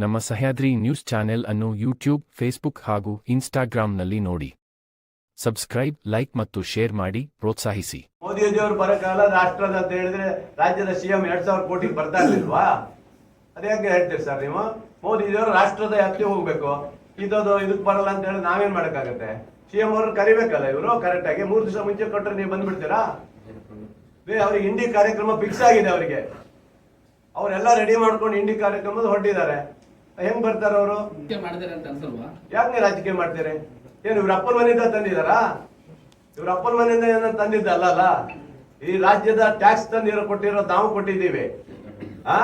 ನಮ್ಮ Sahyadri news channel ಅನ್ನು YouTube, Facebook ಹಾಗೂ ಇನ್ಸ್ಟಾಗ್ರಾಂನಲ್ಲಿ ನೋಡಿ. ಸಬ್ಸ್ಕ್ರೈಬ್, ಲೈಕ್ ಮತ್ತು ಶೇರ್ ಮಾಡಿ, ಪ್ರೋತ್ಸಾಹಿಸಿ. ಮೋದಿಜಿಯವರು ಬರಕಾಲ ರಾಷ್ಟ್ರದ ಅಂತ ಹೇಳಿದ್ರೆ ರಾಜ್ಯದ ಸಿಎಂ ಎರಡ್ ಸಾವಿರ ಕೋಟಿ ಬರ್ತಾ ಇರ್ಲಿಲ್ವಾ? ಅದೇ ಯಾಕೆ ಹೇಳ್ತೀರಿ ಸರ್ ನೀವು. ಮೋದಿಜಿಯವರು ರಾಷ್ಟ್ರದ ಯಾತ್ರೆ ಹೋಗ್ಬೇಕು. ಇದದು ಇದಕ್ ಬರಲ್ಲ ಅಂತ ಹೇಳಿ ನಾವೇನ್ ಮಾಡಕ್ಕಾಗತ್ತೆ? ಸಿಎಂ ಅವ್ರನ್ನ ಕರಿಬೇಕಲ್ಲ ಇವರು? ಕರೆಕ್ಟ್ ಆಗಿ ಮೂರ್ ದಿವಸ ಮುಂಚೆ ಕೊಟ್ಟರೆ ನೀವು ಬಂದ್ಬಿಡ್ತೀರಾ? ಅವ್ರಿಗೆ ಹಿಂಡಿ ಕಾರ್ಯಕ್ರಮ ಫಿಕ್ಸ್ ಆಗಿದೆ ಅವರಿಗೆ. ಅವರೆಲ್ಲ ರೆಡಿ ಮಾಡ್ಕೊಂಡು ಹಿಂಡಿ ಕಾರ್ಯಕ್ರಮದ ಹೊರಟಿದ್ದಾರೆ. ಹೆಂಗ್ ಬರ್ತಾರ ಅವರು? ಯಾಕೆ ನೀವು ರಾಜಕೀಯ ಮಾಡ್ತೀರಿ? ಏನು ಇವ್ರ ಅಪ್ಪನ ಮನೆಯಿಂದ ತಂದಿದಾರಾ? ಇವ್ರ ಅಪ್ಪನ ಮನೆಯಿಂದ ಏನೋ ತಂದಿದ್ದ ಅಲ್ಲ ಈ ರಾಜ್ಯದ ಟ್ಯಾಕ್ಸ್ ತಂದಿರೋ ಕೊಟ್ಟಿರೋ ನಾವು ಕೊಟ್ಟಿದ್ದೀವಿ. ಆ?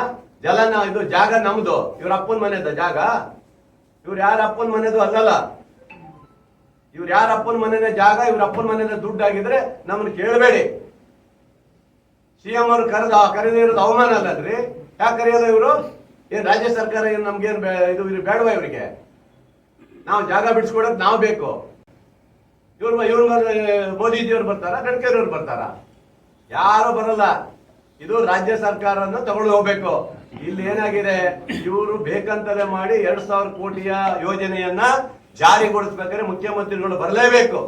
ಜಲ ಇದು ಜಾಗ ನಮ್ದು. ಇವ್ರ ಅಪ್ಪನ ಮನೆದ ಜಾಗ? ಇವ್ರ ಯಾರ ಅಪ್ಪನ ಮನೆದು ಅಲ್ಲಲ್ಲ? ಇವ್ರ ಯಾರ ಅಪ್ಪನ ಮನೆಯ ಜಾಗ? ಇವ್ರ ಅಪ್ಪನ ಮನೆಯ ದುಡ್ಡು ಆಗಿದ್ರೆ ನಮ್ಮನ್ನ ಕೇಳಬೇಡಿ ಸಿಎಂ ಅವರು ಕರೆದ ಕರೆದಿರೋದು ಅವಮಾನ ಅಲ್ಲದ್ರಿ ಯಾಕೆ ಕರೆಯೋದು ಇವರು? ಏನ್ ರಾಜ್ಯ ಸರ್ಕಾರ ಏನು ನಮ್ಗೇನು ಇದು ಬೇಡವಾ ಇವರಿಗೆ? ನಾವು ಜಾಗ ಬಿಡಿಸ್ಕೊಡಕ್ ನಾವು ಬೇಕು. ಇವ್ರ ಇವ್ರ ಮೋದಿಜಿಯವ್ರು ಬರ್ತಾರ ಗಡ್ಕರಿ ಅವ್ರು ಬರ್ತಾರ? ಯಾರು ಬರಲ್ಲ. ಇದು ರಾಜ್ಯ ಸರ್ಕಾರನ ತಗೊಂಡು ಹೋಗ್ಬೇಕು. ಇಲ್ಲಿ ಏನಾಗಿದೆ? ಇವರು ಬೇಕಂತಲೇ ಮಾಡಿ ಎರಡ್ ಸಾವಿರ ಕೋಟಿಯ ಯೋಜನೆಯನ್ನ ಜಾರಿಗೊಳಿಸ್ಬೇಕಾದ್ರೆ ಮುಖ್ಯಮಂತ್ರಿಗಳು ಬರಲೇಬೇಕು.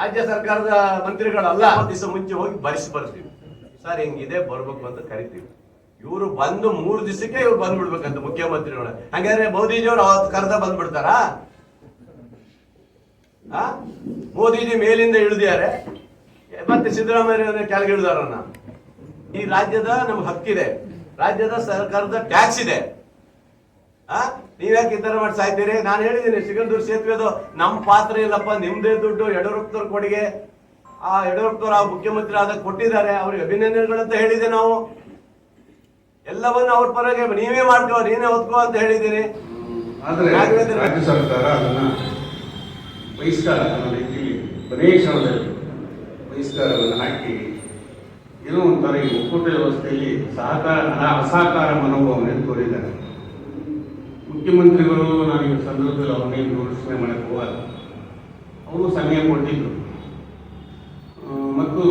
ರಾಜ್ಯ ಸರ್ಕಾರದ ಮಂತ್ರಿಗಳಲ್ಲ. ದಿವಸ ಮುಂಚೆ ಹೋಗಿ ಬರಿಸಿ ಬರ್ತೀವಿ. ಸರ್ ಹಿಂಗಿದೆ ಬರ್ಬೇಕು ಅಂತ ಕರಿತೀವಿ. ಇವರು ಬಂದು ಮೂರು ದಿವಸಕ್ಕೆ ಇವ್ರು ಬಂದ್ಬಿಡ್ಬೇಕಂತ ಮುಖ್ಯಮಂತ್ರಿಗಳು ಹಂಗಾದ್ರೆ ಮೋದಿಜಿಯವರು ಅವತ್ತು ಕರೆದ ಬಂದ್ಬಿಡ್ತಾರಾ? ಮೋದಿಜಿ ಮೇಲಿಂದ ಇಳಿದಿದ್ದಾರೆ. ಮತ್ತೆ ಸಿದ್ದರಾಮಯ್ಯ ಕೆಳಗೆ ಇಳಿದಾರ ಈ ರಾಜ್ಯದ ನಮ್ಗೆ ಹಕ್ಕಿದೆ. ರಾಜ್ಯದ ಸರ್ಕಾರದ ಟ್ಯಾಕ್ಸ್ ಇದೆ. ಆ? ನೀವ್ಯಾಕೆ ಈ ತರ ಮಾಡಿ ಸಾಯ್ತೀರಿ ನಾನು ಹೇಳಿದ್ದೀನಿ ಸಿಗಂದೂರು ಸೇತುವೆದು ನಮ್ ಪಾತ್ರ ಇಲ್ಲಪ್ಪ, ನಿಮ್ದೇ ದುಡ್ಡು, ಯಡಿಯೂರಪ್ಪನವ್ರ ಕೊಡುಗೆ. ಆ ಯಡಿಯೂರಪ್ಪನವ್ರು ಆ ಮುಖ್ಯಮಂತ್ರಿ ಆದಾಗ ಕೊಟ್ಟಿದ್ದಾರೆ. ಅವ್ರಿಗೆ ಅಭಿನಂದನೆಗಳಂತ ಹೇಳಿದೆ ನಾವು. ಎಲ್ಲವನ್ನ ಅವ್ರ ಪರವಾಗಿ ನೀವೇ ಮಾಡ್ಕೋ ನೀನೇ ಹೊತ್ಕೋ ಅಂತ ಹೇಳಿದ್ದೀರಿ. ಆದರೆ ರಾಜ್ಯ ಸರ್ಕಾರ ಅದನ್ನ ಬಹಿಷ್ಕಾರ ಅನ್ನೋ ರೀತಿಯಲ್ಲಿ ಕೊನೆಯ ಕ್ಷಣದಲ್ಲಿ ಬಹಿಷ್ಕಾರವನ್ನು ಹಾಕಿ ಏನೋ ಒಂಥರ ಈ ಒಕ್ಕೂಟ ವ್ಯವಸ್ಥೆಯಲ್ಲಿ ಸಹಕಾರ ಅಸಹಕಾರ ಮನೋಭಾವನೆ ತೋರಿದ್ದಾರೆ. ಮುಖ್ಯಮಂತ್ರಿಗಳು ನಾನು ಈ ಸಂದರ್ಭದಲ್ಲಿ ಅವನೇ ಘೋಷಣೆ ಮಾಡಕ್ಕೆ ಹೋಗಲ್ಲ. ಅವರು ಸಮಯ ಕೊಟ್ಟಿದ್ದರು ಮತ್ತು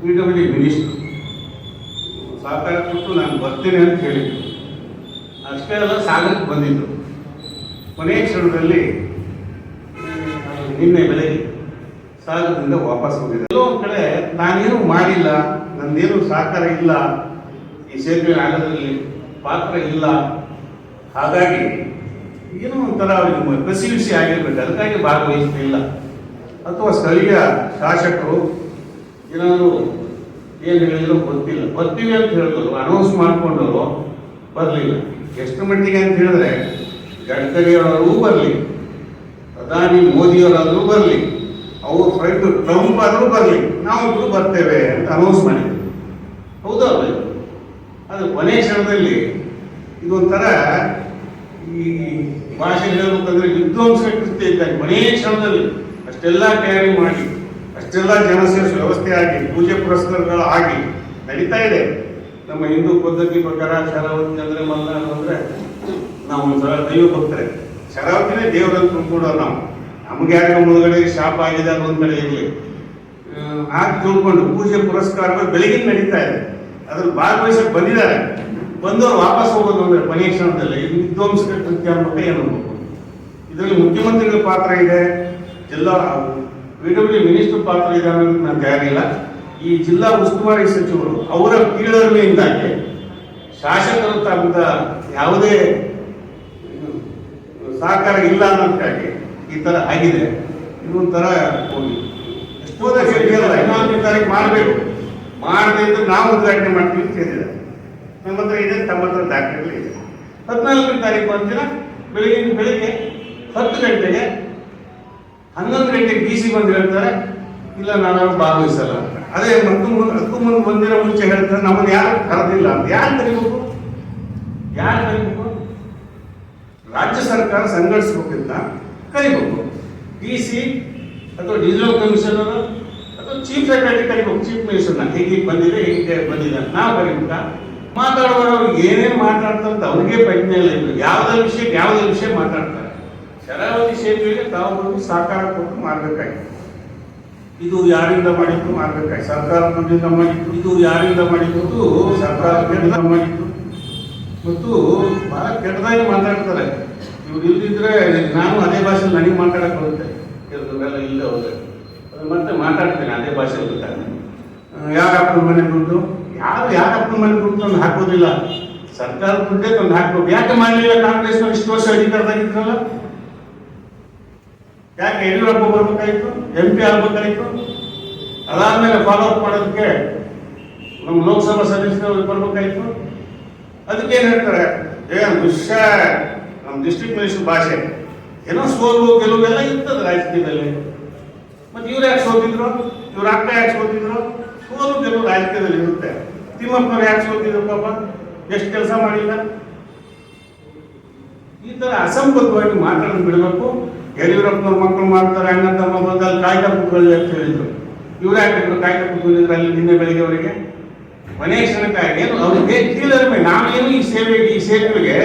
ಪಿ ಡಬ್ಲ್ಯೂ ಮಿನಿಸ್ಟ್ರು. ಸಹಕಾರ ಕೊಟ್ಟು ನಾನು ಬರ್ತೇನೆ ಅಂತ ಹೇಳಿದ್ರು. ಅಷ್ಟೇ ಅಲ್ಲ ಸಾಗರಕ್ಕೆ ಬಂದಿದ್ರು. ಕೊನೆಯ ಕ್ಷಣದಲ್ಲಿ ನಿನ್ನೆ ಬೆಳಗ್ಗೆ ಸಾಗರದಿಂದ ವಾಪಸ್ ಬಂದಿದ್ದೆ ಎಲ್ಲೋ ಒಂದು ಕಡೆ ನಾನೇನು ಮಾಡಿಲ್ಲ, ನಂದೇನು ಸಹಕಾರ ಇಲ್ಲ, ಈ ಸೇತುವೆ ಆಗದಲ್ಲಿ ಪಾತ್ರ ಇಲ್ಲ. ಹಾಗಾಗಿ ಏನೋ ಒಂಥರ ಕಸಿ ವಿಸಿ ಆಗಿರ್ಬೇಕು. ಅದಕ್ಕಾಗಿ ಭಾಗವಹಿಸ್ತಿಲ್ಲ ಅಥವಾ ಸ್ಥಳೀಯ ಶಾಸಕರು ಏನಾದ್ರು ಏನು ಹೇಳಿದ್ರು ಗೊತ್ತಿಲ್ಲ. ಬರ್ತೀವಿ ಅಂತ ಹೇಳಿದ್ರು. ಅನೌನ್ಸ್ ಮಾಡಿಕೊಂಡವರು ಬರಲಿಲ್ಲ. ಎಷ್ಟು ಮಟ್ಟಿಗೆ ಅಂತ ಹೇಳಿದ್ರೆ ಗಡ್ಕರಿ ಬರಲಿ, ಪ್ರಧಾನಿ ಮೋದಿಯವರಾದರೂ ಬರಲಿ, ಅವ್ರ ಫ್ರೆಂಡ್ ಟ್ರಂಪ್ ಆದರೂ ಬರಲಿ, ನಾವಿಬ್ರು ಬರ್ತೇವೆ ಅಂತ ಅನೌನ್ಸ್ ಮಾಡಿದ್ರು. ಹೌದಾ? ಅದು ಕೊನೆ ಕ್ಷಣದಲ್ಲಿ ಇದೊಂಥರ ಈ ಭಾಷೆ ಹೇಳ್ಬೇಕಂದ್ರೆ ವಿಧ್ವಂಸ ಕೃತ್ಯ ಇದ್ದಾಗ ಕೊನೆ ಕ್ಷಣದಲ್ಲಿ ಅಷ್ಟೆಲ್ಲ ತಯಾರಿ ಮಾಡಿ ಅಷ್ಟೆಲ್ಲ ಜನಸೇಸ್ ವ್ಯವಸ್ಥೆ ಆಗಿ, ಪೂಜೆ ಪುರಸ್ಕಾರಗಳು ಆಗಿ ನಡೀತಾ ಇದೆ. ನಮ್ಮ ಹಿಂದೂ ಪದ್ಧತಿ ಪ್ರಕಾರ ಶರಾವತಿ ಅಂದ್ರೆ ಮಲ್ಲ ಅಂದ್ರೆ ನಾವು ಒಂಥರ ದೈವ ಭಕ್ತರೆ ಶರಾವತಿನೇ ದೇವರಲ್ಲಿ ತುಂಬಿಕೊಡೋ ನಾವು. ನಮ್ಗೆ ಯಾಕೆ ಮುಳುಗಡೆ ಶಾಪ ಆಗಿದೆ ಅನ್ನೋ ಒಂದ್ ಕಡೆ ಇರಲಿ ಹಾಗೆ ತಿಳ್ಕೊಂಡು ಪೂಜೆ ಪುರಸ್ಕಾರಗಳು ಬೆಳಗ್ಗೆ ನಡೀತಾ ಇದೆ. ಅದ್ರಲ್ಲಿ ಭಾಗವಹಿಸಕ್ಕೆ ಬಂದಿದ್ದಾರೆ. ಬಂದವರು ವಾಪಸ್ ಹೋಗೋದು ಅಂದ್ರೆ ಕೊನೆಯ ಕ್ಷಣದಲ್ಲಿ ವಿಧ್ವಂಸಕ ಕೃತ್ಯ ಅನ್ನೋದು ಏನು ಇದರಲ್ಲಿ ಮುಖ್ಯಮಂತ್ರಿಗಳ ಪಾತ್ರ ಇದೆ. ಜಿಲ್ಲಾ ಪಿ ಡಬ್ಲ್ಯೂ ಮಿನಿಸ್ಟರ್ ಪಾತ್ರ ಇದೆ ಅನ್ನೋದಕ್ಕೆ ನಾನು ತಯಾರಿಲ್ಲ ಈ ಜಿಲ್ಲಾ ಉಸ್ತುವಾರಿ ಸಚಿವರು ಅವರ ಕೀಳರಿಮೆಯಿಂದಾಗಿ ಶಾಸಕರು ತಮ್ಮ ಯಾವುದೇ ಸಹಕಾರ ಇಲ್ಲ ಅನ್ನೋದಕ್ಕಾಗಿ ಈ ಥರ ಆಗಿದೆ. ಇದೊಂಥರ ಹೋಗಿ. ಎಷ್ಟೋ ಸರಿಯಲ್ಲ ಇನ್ನೊಂದು ತಾರೀಕು ಮಾಡಬೇಕು. ಮಾಡದೆ ಅಂತ ನಾವು ಉದ್ಘಾಟನೆ ಮಾಡ್ತೀವಿ ಅಂತ ಹೇಳಿದ್ದಾರೆ. ನಮ್ಮ ಹತ್ರ ಇದೆ ತಮ್ಮ ಹತ್ರ ದಾಖಲೆಗಳು ಇದೆ. ಹದಿನಾಲ್ಕನೇ ತಾರೀಕು ಅಂದಿನ ಬೆಳಗಿನ ಬೆಳಿಗ್ಗೆ ಹತ್ತು ಗಂಟೆಗೆ ಹನ್ನೊಂದು ಗಂಟೆಗೆ ಡಿ ಸಿ ಬಂದು ಹೇಳ್ತಾರೆ, ಇಲ್ಲ ನಾನು ಭಾಗವಹಿಸಲ್ಲ. ಅಂತ ಅದೇ ಮತ್ತು ಮುಂದೆ ಅದಕ್ಕೂ ಮುಂದೆ ಬಂದಿರೋ ಮುಂಚೆ ಹೇಳ್ತಾರೆ, ನಮ್ಮನ್ನು ಯಾರು ಕರೆದಿಲ್ಲ? ಅಂತ. ಯಾರು ಕರಿಬೇಕು? ಯಾರು ಕರಿಬೇಕು? ರಾಜ್ಯ ಸರ್ಕಾರ ಸಂಘಟಿಸ್ಬೇಕಿಂತ ಕರಿಬೇಕು. ಡಿ ಸಿ ಅಥವಾ ಡಿಜಿಟಲ್ ಕಮಿಷನರ್ ಅಥವಾ ಚೀಫ್ ಸೆಕ್ರೆಟರಿ ಕರಿಬೇಕು. ಚೀಫ್ ಮಿನಿಸ್ಟರ್ನ ಹೇಗೆ ಬಂದಿದೆ ಹೇಗೆ ಬಂದಿದೆ ಅಂತ ನಾವು ಕರಿಬೇಕ? ಮಾತಾಡುವಾಗ ಅವ್ರಿಗೆ ಏನೇನು ಮಾತಾಡ್ತಾರೆ ಅವ್ರಿಗೆ ಪ್ರಜ್ಞೆ ಇಲ್ಲ ಯಾವುದೇ ವಿಷಯಕ್ಕೆ ಯಾವುದೇ ವಿಷಯ ಮಾತಾಡ್ತಾರೆ. ಶರಾವತಿ ಸೇತುವೆಗೆ ತಾವು ಸಹಕಾರ ಕೊಟ್ಟು ಮಾಡಬೇಕಾಗಿತ್ತು ಇದು ಯಾರಿಂದ ಮಾಡಿದ್ರು ಮಾಡಬೇಕಾಗಿ ಸರ್ಕಾರ ದುಡ್ಡಿಂದ ಮಾಡಿದ್ದು ಇದು ಯಾರಿಂದ ಮಾಡಿದ್ದು? ಸರ್ಕಾರದಿಂದ ಮಾಡಿದ್ದು ಮತ್ತು ಬಹಳ ಕೆಟ್ಟದಾಗಿ ಮಾತಾಡ್ತಾರೆ. ಇವ್ರು ಇಲ್ದಿದ್ರೆ ನಾನು ಅದೇ ಭಾಷೆಯಲ್ಲಿ ನನಗೆ ಮಾತಾಡಕ್ ಬರುತ್ತೆ. ಕೆಲವರೆಲ್ಲ ಇಲ್ಲದೆ ಹೋದ್ರೆ. ಮತ್ತೆ ಮಾತಾಡ್ತೇನೆ ಅದೇ ಭಾಷೆ ಗೊತ್ತಾಗ ಯಾರ ಮನೆ ದುಡ್ಡು ಯಾರು ಯಾರ ಅಪ್ಪನ ಮನೆ ದುಡ್ಡು ಅಂತ ಹಾಕೋದಿಲ್ಲ. ಸರ್ಕಾರ ದುಡ್ಡೇ ತಂದು ಹಾಕ್ಬೇಕು. ಯಾಕೆ ಮಾಡಲಿಲ್ಲ ಕಾಂಗ್ರೆಸ್ನ ಇಷ್ಟು ವರ್ಷ ಅಧಿಕಾರದಾಗಿದ್ರಲ್ಲ? ಯಾಕೆ ಯಡಿಯೂರಪ್ಪ ಬರ್ಬೇಕಾಯ್ತು? ಎಂ ಪಿ ಆಗ್ಬೇಕಾಯ್ತು? ಅದಾದ್ಮೇಲೆ ಫಾಲೋ ಅಪ್ ಮಾಡೋದಕ್ಕೆ ನಮ್ಮ ಲೋಕಸಭಾ ಸದಸ್ಯರು ಬರ್ಬೇಕಾಯ್ತು. ಅದಕ್ಕೆ ಏನ್ ಹೇಳ್ತಾರೆ? ಏ ವಿಷ ನಮ್ಮ ಡಿಸ್ಟ್ರಿಕ್ಟ್ ಮಿನಿಸ್ಟರ್ ಭಾಷೆ. ಏನೋ ಸೋಲು, ಗೆಲುವು ಎಲ್ಲ ಇರ್ತದೆ ರಾಜಕೀಯದಲ್ಲಿ. ಮತ್ತೆ ಇವ್ರು ಯಾಕೆ ಸೋತಿದ್ರು? ಇವ್ರ ಅಕ್ಕ ಯಾಕೆ ಸೋತಿದ್ರು? ಸೋಲು, ಗೆಲುವು ರಾಜಕೀಯದಲ್ಲಿ ಇರುತ್ತೆ. ತಿಮ್ಮಪ್ಪನವ್ರು ಯಾಕೆ ಸೋತಿದ್ರು ಪಾಪ? ಎಷ್ಟು ಕೆಲಸ ಮಾಡಿಲ್ಲ? ಈ ತರ ಅಸಂಬದ್ಧವಾಗಿ ಮಾತಾಡೋದು ಬಿಡಬೇಕು. ಯಡಿಯೂರಪ್ಪನವ್ರ ಮಕ್ಕಳು ಮಾಡ್ತಾರೆ ಅಣ್ಣ ತಮ್ಮ ಬಂದಲ್ಲಿ ಕಾಯ್ದೆ ಕೂತ್ಕೊಳ್ಳಿ ಅಂತ ಹೇಳಿದ್ರು. ಇವ್ರು ಯಾಕೆ ಕಾಯ್ದೆ ಪುಕ್ಕಲಿದ್ರೆ ಅಲ್ಲಿ ನಿನ್ನೆ ಬೆಳಿಗ್ಗೆವರೆಗೆ ಮನೆ ಶನಕಾಯಿ ಏನು? ಅವ್ರಿಗೆ ಕೀಳರ ಮೇಲೆ ನಾವೇನು ಈ ಸೇವೆಗೆ ಈ ಸೇವೆಗೆ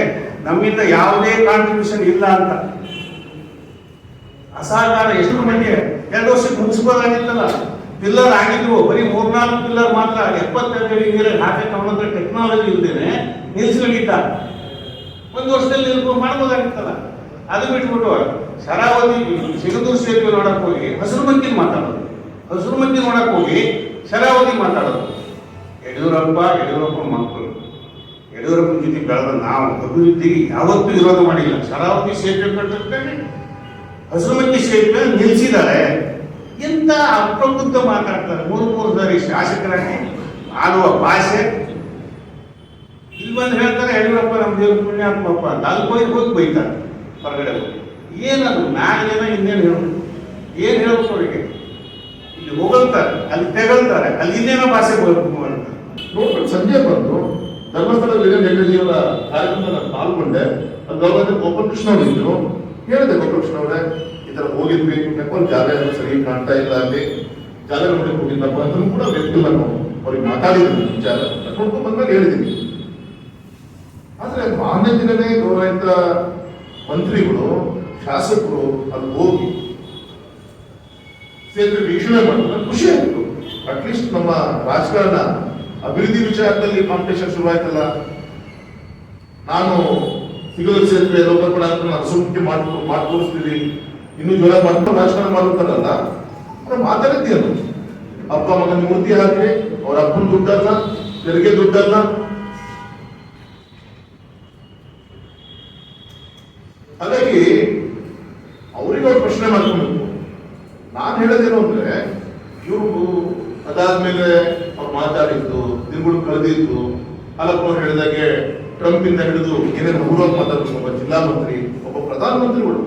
ನಮ್ಮಿಂದ ಯಾವುದೇ ಕಾಂಟ್ರಿಬ್ಯೂಷನ್ ಇಲ್ಲ ಅಂತ. ಅಸಹಕಾರ ಎಷ್ಟು ಮಂದಿ? ಎರಡು ವರ್ಷಕ್ಕೆ ಮುಗಿಸ್ಬೋದಾಗಿತ್ತಲ್ಲ ಪಿಲ್ಲರ್ ಆಗಿದ್ವು. ಬರೀ ಮೂರ್ನಾಲ್ಕು ಪಿಲ್ಲರ್ ಮಾತ್ರ. ಎಪ್ಪತ್ತೆರಡು ಅಡಿ ಹಾಕಿ ತಗೊಂಡ್ರೆ ಟೆಕ್ನಾಲಜಿ ಇಲ್ದೇನೆ ನಿಲ್ಸ್ಕೊಂಡಿದ್ದ ಒಂದು ವರ್ಷದಲ್ಲಿ ಮಾಡ್ಬೋದಾಗಿತ್ತಲ್ಲ. ಅದು ಬಿಟ್ಬಿಟ್ಟು ಶರಾವತಿ ಸಿಗದೂರು ಸೇತುವೆ ನೋಡಕ್ ಹೋಗಿ ಹಸಿರು ಮಂಕಿನ ಮಾತಾಡೋದು. ಹಸಿರು ಮಂದಿ ನೋಡಕ್ ಹೋಗಿ ಶರಾವತಿ ಮಾತಾಡೋದು. ಯಡಿಯೂರಪ್ಪ ಯಡಿಯೂರಪ್ಪ ಮಕ್ಕಳು. ಯಡಿಯೂರಪ್ಪ ಜೊತೆ ಬೆಳೆದ ನಾವು ಅಭಿವೃದ್ಧಿಗೆ ಯಾವತ್ತೂ ವಿರೋಧ ಮಾಡಿಲ್ಲ. ಶರಾವತಿ ಸೇತುವೆ ಹಸಿರು ಮಂದಿ ಸೇತುವೆ ನಿಲ್ಲಿಸಿದ್ದಾರೆ ಎಂತ ಅಪ್ರಬುದ್ಧ ಮಾತಾಡ್ತಾರೆ. ಮೂರು ಮೂರು ಸಾರಿ ಶಾಸಕರಾಗಿ ಆಡುವ ಭಾಷೆ. ಇಲ್ಲಿ ಬಂದು ಹೇಳ್ತಾರೆ, ಯಡಿಯೂರಪ್ಪ ನಮ್ಮ ದೇವ್ರ ಪುಣ್ಯಾತ್ಮಪ್ಪ ಅಂತ. ಅಲ್ಲಿ ಹೋಗಿ ಹೋಗಿ ಬೈತಾರೆ. ಹೊರಗಡೆ ಹೋಗಿ. ಏನದು? ನಾನೇನ ಇನ್ನೇನು ಹೇಳೋದು? ಏನು ಹೇಳೋದು ಅವರಿಗೆ? ಇಲ್ಲಿ ಹೋಗಲ್ತಾರೆ ಅಲ್ಲಿ ತೆಗಳ್ತಾರೆ, ಅಲ್ಲಿ ಇನ್ನೇನೋ ಭಾಷೆ ನೋಡ್ಬೇಕು ಸಂಜೆ ಬಂದು ಧರ್ಮಸ್ಥಳದಲ್ಲಿ ನೆಗಡಿಯವರ ಕಾರ್ಯಕ್ರಮದಲ್ಲಿ ಪಾಲ್ಗೊಂಡೆ. ಗೌರವ ಗೋಪಾಲಕೃಷ್ಣ ಅವರಿದ್ರು ಹೇಳಿದೆ ಗೋಪಾಲಕೃಷ್ಣ ಅವರೇ, ಈ ಥರ ಹೋಗಿದ್ವಿ ನೆಕ್ಕೊಂಡು ಜಾಗ ಏನೋ ಸರಿ ಕಾಣ್ತಾ ಇಲ್ಲ ಅಲ್ಲಿ. ಜಾಗ ನೋಡಕ್ಕೆ ಹೋಗಿದ್ದಪ್ಪ ಅದನ್ನು ಕೂಡ ವ್ಯಕ್ತಿಲ್ಲ ನಾವು. ಅವ್ರಿಗೆ ಮಾತಾಡಿದ್ವಿ ವಿಚಾರ ನೋಡ್ಕೊಂಡು ಬಂದಾಗ ಹೇಳಿದ್ದೀನಿ. ಆದ್ರೆ ಮಾನ್ಯ ದಿನವೇ ಗೌರವಿತ ಮಂತ್ರಿಗಳು ಶಾಸಕರು ಅಲ್ಲಿ ಹೋಗಿ ಸೇತುವೆ ವೀಕ್ಷಣೆ ಮಾಡಿದ್ರೆ ಖುಷಿ ಆಯ್ತು. ಅಟ್ಲೀಸ್ಟ್ ನಮ್ಮ ರಾಜಕಾರಣ ಅಭಿವೃದ್ಧಿ ವಿಚಾರದಲ್ಲಿ ಕಾಂಪಿಟೇಷನ್ ಶುರುವಾಯ್ತಲ್ಲ. ನಾನು ಸಿಗದ ಸೇತುವೆ ಲೋಕಾರ್ಪಣ ಅಂತ ನಾನು ಸುಮ್ಕೆ ಮಾಡ್ಕೊ ಮಾಡ್ಕೊಡಿಸ್ತೀವಿ ಇನ್ನು ಜ್ವರ ಮಾಡ್ಕೊಂಡು ರಾಜಕಾರಣ ಮಾಡ್ತಾರಲ್ಲ ಅವ್ರು ಮಾತಾಡಿದ್ದೇನು ಅಪ್ಪ ಮಗನ ಮೂರ್ತಿ ಹಾಕಿ ಅವ್ರ ಅಪ್ಪನ ದುಡ್ಡಲ್ಲ, ತೆರಿಗೆ ದುಡ್ಡಲ್ಲ. ಹಾಗಾಗಿ ಅವ್ರಿಗೆ ಅವ್ರು ಪ್ರಶ್ನೆ ಮಾಡ್ಕೊಬೇಕು ನಾನು ಹೇಳೋದೇನು ಅಂದ್ರೆ, ಇವರು ಅದಾದ್ಮೇಲೆ ಅವ್ರು ಮಾತಾಡಿದ್ದು, ದಿನಗಳು ಕಳೆದಿದ್ದು ಅಲ್ಲಪ್ಪ ಅವ್ರು ಹೇಳಿದಾಗೆ ಟ್ರಂಪ್ ಇಂದ ಹಿಡಿದು ಏನೇನು ಊರಲ್ಲಿ ಮಾತಾಡ್ಬೇಕು ಒಬ್ಬ ಜಿಲ್ಲಾ ಮಂತ್ರಿ, ಒಬ್ಬ ಪ್ರಧಾನಮಂತ್ರಿಗಳು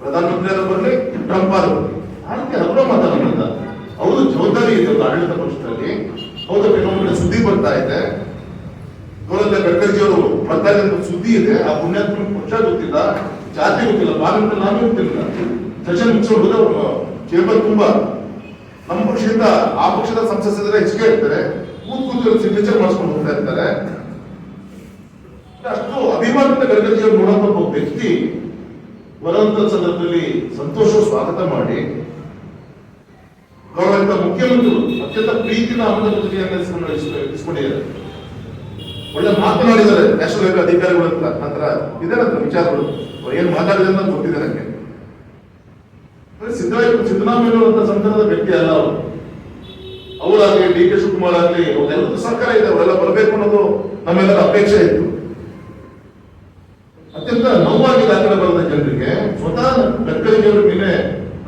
ಪ್ರಧಾನಮಂತ್ರಿ ಆದ್ರೂ ಬರಲಿ, ಟ್ರಂಪ್ ಆದ್ರೂ ಬರಲಿ. ಆ ರೀತಿ ಹಲವು ಮಾತಾಡೋದ್ರಿಂದ? ಅವರು ಜವಾಬ್ದಾರಿ ಇದೆ ಒಂದು ಆಡಳಿತ ಪಕ್ಷದಲ್ಲಿ. ಹೌದು ಕೆಲವೊಂದು ಸುದ್ದಿ ಬರ್ತಾ ಇದೆ. ಗೌರವ ಗಡ್ಕರಿ ಅವರು ಬರ್ತಾ ಇದೆ ಅಂತ ಸುದ್ದಿ ಇದೆ. ಆ ಪುಣ್ಯಾತ್ಮ ಪಕ್ಷ ಗೊತ್ತಿಲ್ಲ, ಜಾತಿ ಗೊತ್ತಿಲ್ಲ ಪಾರ್ಲಿಮೆಂಟ್ ನಾನು ಗೊತ್ತಿಲ್ಲ. ಸೆಷನ್ ಮುಗಿಸ್ಕೊಂಡು ಹೋದ್ರೆ ತುಂಬಾ. ನಮ್ಮ ಪಕ್ಷದಿಂದ, ಆ ಪಕ್ಷದ ಸಂಸದರ ಹೆಚ್ಚಿಗೆ ಇರ್ತಾರೆ ಕೂತ್ ಕೂತು ಸಿಗ್ನೇಚರ್ ಮಾಡಿಸ್ಕೊಂಡು ಹೋಗ್ತಾ ಇರ್ತಾರೆ. ಅಷ್ಟು ಅಭಿಮಾನದ ಗದಗ ನೋಡುವಂತ ಒಬ್ಬ ವ್ಯಕ್ತಿ ಬರುವಂತ ಸಂದರ್ಭದಲ್ಲಿ ಸಂತೋಷ ಸ್ವಾಗತ ಮಾಡಿ ಗೌರವಿತ ಮುಖ್ಯಮಂತ್ರಿಗಳು ಅತ್ಯಂತ ಪ್ರೀತಿನ ಅಮೃತ ಇಸ್ಕೊಂಡಿದ್ದಾರೆ. ಒಳ್ಳೆ ಮಾತನಾಡಿದ್ದಾರೆ ನ್ಯಾಷನಲ್ ಅಧಿಕಾರಿಗಳ ನಂತರ ಇದೆ ನಂತರ ವಿಚಾರಗಳು. ಏನ್ ಮಾತಾಡಿದ್ರೆ ಗೊತ್ತಿದೆ ನನಗೆ ಸಿದ್ದರಾಮಯ್ಯ ಸಿದ್ದರಾಮಯ್ಯ ಅಂತ ಸಂದರ್ಭದ ವ್ಯಕ್ತಿ ಅಲ್ಲ ಅವರು. ಅವರಾಗ್ಲಿ, ಡಿ ಕೆ ಶಿವಕುಮಾರ್ ಆಗ್ಲಿ, ಅವರೆಲ್ಲರೂ ಸರ್ಕಾರ ಇದೆ, ಅವರೆಲ್ಲ ಬರಬೇಕು ಅನ್ನೋದು ನಮ್ಮೆಲ್ಲರ ಅಪೇಕ್ಷೆ ಇತ್ತು. ಅತ್ಯಂತ ನೋವಾಗಿ ದಾಖಲೆ ಬರೆದ ಜನರಿಗೆ ಸ್ವತಃ ಗಡ್ಕರಿ ಅವರ ಮೇಲೆ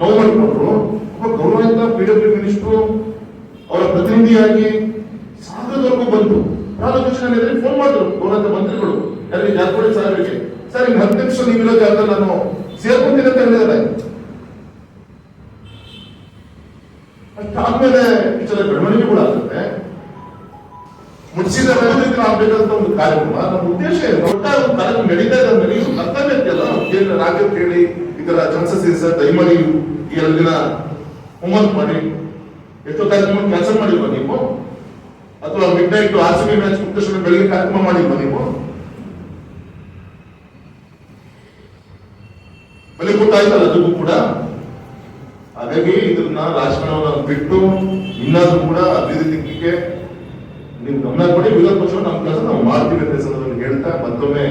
ನೋವು ಮಾಡಿಕೊಂಡ್ರು. ಒಬ್ಬ ಗೌರವಿತ ಪಿಡಬ್ಲ್ಯೂ ಮಿನಿಸ್ಟ್ರು, ಅವರ ಪ್ರತಿನಿಧಿಯಾಗಿ ಸಾಗರದವರೆಗೂ ಬಂತು ಪ್ರಾರಂಭಿಸಿದ್ರೆ ಫೋನ್ ಮಾಡಿದ್ರು ಗೌರವಿತ ಮಂತ್ರಿಗಳು. ಯಾರಿಗೆ ಜಾರಕಿಹೊಳಿ ಸಾಹೇಬರಿಗೆ, ಸರ್, ಇನ್ನು ಹತ್ತು ನಿಮಿಷ ನೀವಿರೋ ನಾನು ಸೇರ್ಕೊಂತೀನಿ ಅಂತ ಹೇಳಿದ್ದಾರೆ ಅಷ್ಟಾದ್ಮೇಲೆ ಇಷ್ಟೆಲ್ಲ ಆಗುತ್ತೆ ಮುಗಿಸಿದ ಮೇಲೆ ಆಗ್ಬೇಕಂತ ಒಂದು ಕಾರ್ಯಕ್ರಮ. ನಮ್ಮ ಉದ್ದೇಶ ಏನು? ನಡೀತಾ ಇದೆ ಅಂದ್ರೆ ನೀವು ಕರ್ತವ್ಯ ಇದೆಯಲ್ಲ ರಾಜ್ಯ ಕೇಳಿ ಇದರ ಚಾನ್ಸಸ್ ದಯಮಾಡಿ ಈ ಎರಡು ದಿನ ಹೋಮ್ವರ್ಕ್ ಮಾಡಿ. ಎಷ್ಟೋ ಕಾರ್ಯಕ್ರಮ ಕ್ಯಾನ್ಸಲ್ ಮಾಡಿಲ್ವಾ ನೀವು? ಅಥವಾ midnight R C match ತಕ್ಷಣ ಬೆಳಿಗ್ಗೆ ಕಾರ್ಯಕ್ರಮ ಮಾಡಿಲ್ವಾ ನೀವು? ಬೆಲೆ ಗೊತ್ತಾಯ್ತಲ್ಲ ಅದಕ್ಕೂ ಕೂಡ? ಹಾಗಾಗಿ ಇದನ್ನ ರಾಜಕಾರಣವನ್ನು ಬಿಟ್ಟು ಇನ್ನಾದ್ರೂ ಕೂಡ ಅಭಿವೃದ್ಧಿ ದಿಕ್ಕಿಗೆ ನೀವು ಗಮನ ಕೊಡಿ. ವಿರೋಧ ಪಕ್ಷ ನಮ್ಮ ಕೆಲಸ ನಾವು ಮಾಡ್ತೀವಿ ಅಂತ ಹೇಳ್ತಾ ಮತ್ತೊಮ್ಮೆ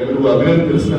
ಎಲ್ಲರಿಗೂ ಅಭಿನಂದನೆ ತಿಳಿಸ್ತಾ